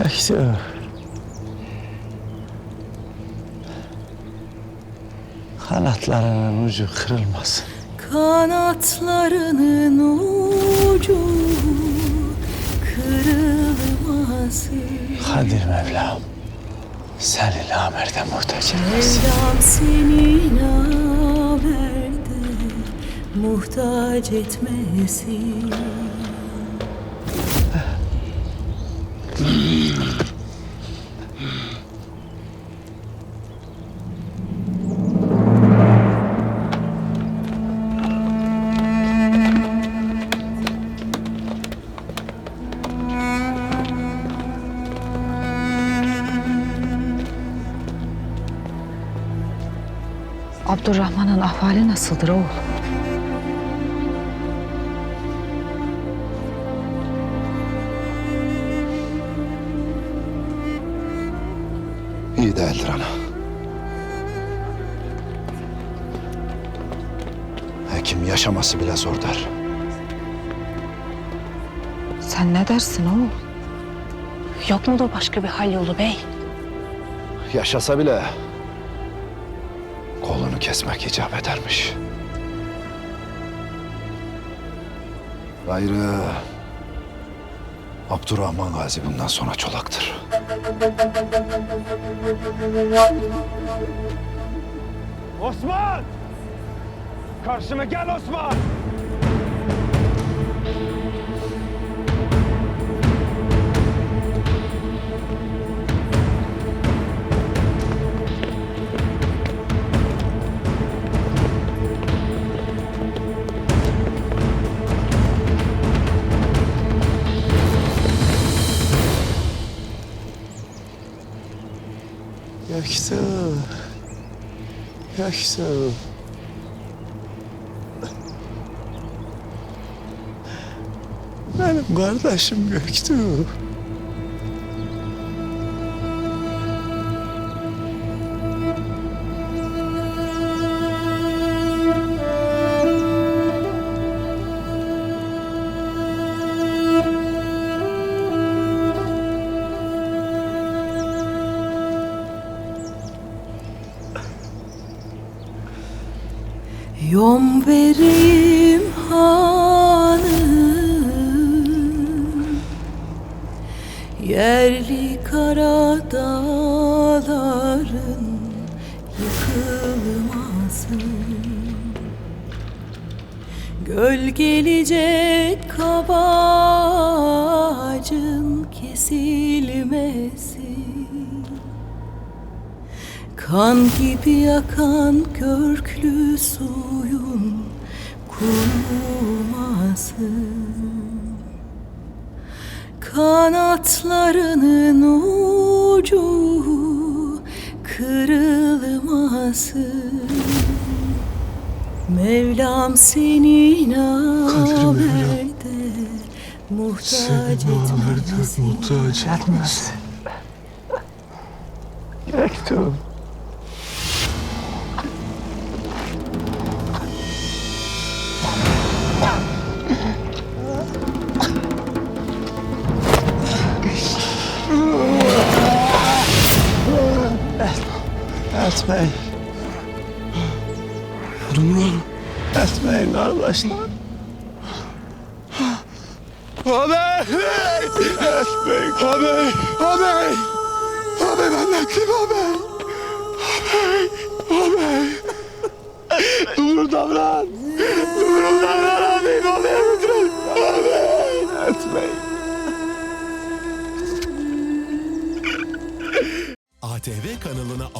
Yaşa. Kanatlarının ucu kırılmasın. Kanatlarının ucu Kadir Mevlam. Seni namerde muhtaç etmesin. Mevlam seni namerde muhtaç etmesin Abdurrahman'ın ahvali nasıldır oğul? İyi değildir ana. Hekim yaşaması bile zor der. Sen ne dersin oğul? Yok mudur başka bir hal yolu bey? Yaşasa bile kesmek icap edermiş. Gayrı Abdurrahman Gazi bundan sonra çolaktır. Osman! Karşıma gel Osman! Göktuğ. Göktuğ. Benim kardeşim Göktuğ. Yom vereyim hanım Yerli kara dağların yıkılmasın Gölgelecek kabacın kesilmesin Kan gibi yakan körklü suyun kurumasın Kanatlarının ucu kırılmasın Mevlam seni namerde muhtaç etmesin muhtaç etmesin. Göktuğ. Etmeyin. Durun. Etmeyin kardeşler. Abi! Etmeyin. Abi! Abi! Abi ben ettim abi! Abi! Abi! Dur davran! Dur davran